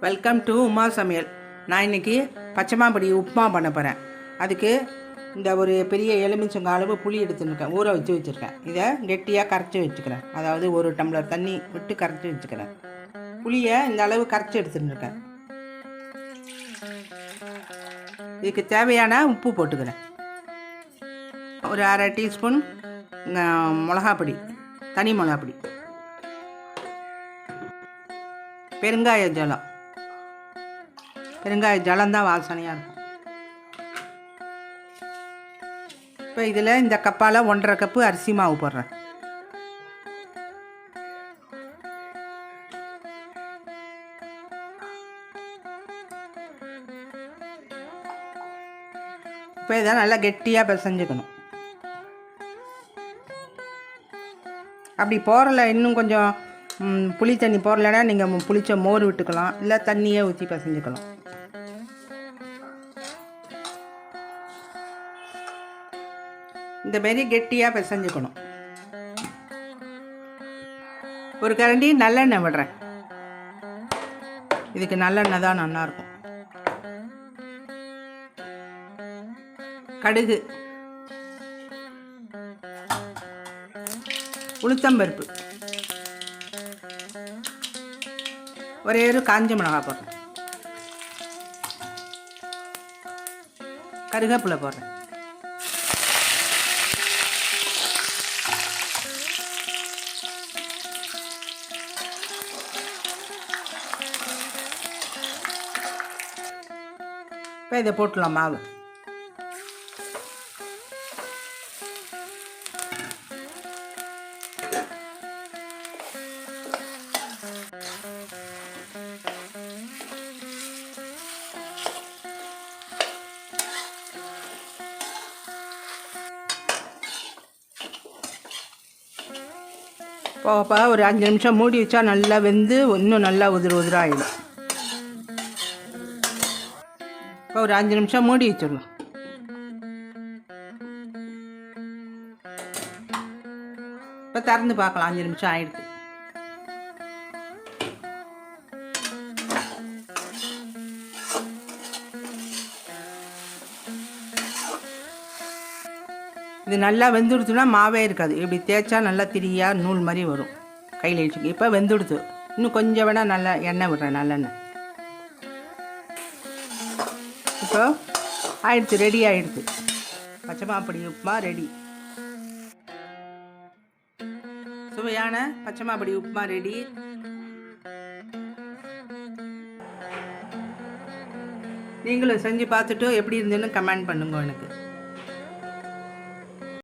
Welcome to Uma சமையல் நான் இன்னைக்கு பச்சைமாம்படி உப்புமா பண்ண போகிறேன் அதுக்கு இந்த ஒரு பெரிய எலுமிச்சங்க அளவு புளி எடுத்துருக்கேன். ஊற வச்சு வச்சுருக்கேன். இதை கெட்டியாக கரைச்சி வச்சுக்கிறேன். அதாவது ஒரு டம்ளர் தண்ணி விட்டு கரைச்சி வச்சுக்கிறேன். புளியை இந்த அளவு கரைச்சி எடுத்துருக்கேன். இதுக்கு தேவையான உப்பு போட்டுக்கிறேன். ஒரு அரை டீஸ்பூன் மிளகாப்பொடி தனி மிளகாப்பொடி. பெருங்காய ஜலம். பெருங்காய ஜலம் தான் வாசனையாக இருக்கும். இப்போ இதில் இந்த கப்பால் ஒன்றரை கப்பு அரிசி மாவு போடுறேன். இப்போ இதை நல்லா கெட்டியாக பிசைஞ்சுக்கணும். அப்படி போகிறல இன்னும் கொஞ்சம் புளி தண்ணி போடலைன்னா நீங்கள் புளிச்ச மோர் விட்டுக்கலாம். இல்லை தண்ணியே ஊற்றி பிசைஞ்சுக்கலாம். இந்த மாரி கெட்டியாக பிசைஞ்சுக்கணும். ஒரு கரண்டி நல்லெண்ணெய் விடுறேன். இதுக்கு நல்லெண்ணெய் தான் நல்லாயிருக்கும். கடுகு. உளுத்தம்பருப்பு. ஒரே ஒரு காஞ்ச மிளகாய் போடுறேன். கருவேப்பிலை போடுறேன். இப்போ இதை போட்டுடலாம் மாவு. போகப்பா ஒரு அஞ்சு நிமிஷம் மூடி வச்சா நல்லா வெந்து இன்னும் நல்லா உதிர உதிராகிடும் இப்போ ஒரு அஞ்சு நிமிஷம் மூடி வச்சிடலாம். இப்போ திறந்து பார்க்கலாம் அஞ்சு நிமிஷம் ஆயிடுது இது நல்லா வெந்துடுத்துனா மாவே இருக்காது. இப்படி தேய்ச்சா நல்லா திரியாக நூல் மாதிரி வரும். கையில் வச்சுக்க இப்போ வெந்துடுத்து இன்னும் கொஞ்சம் வேணால் நல்லா எண்ணெய் விடுறேன் நல்லெண்ணெய். இப்போ ஆயிடுச்சு ரெடி ஆயிடுச்சு. பச்சைமாப்படி உப்புமா ரெடி சுவையான பச்சைமாப்படி உப்புமா ரெடி நீங்களும் செஞ்சு பார்த்துட்டு எப்படி இருந்துன்னு கமெண்ட் பண்ணுங்க எனக்கு.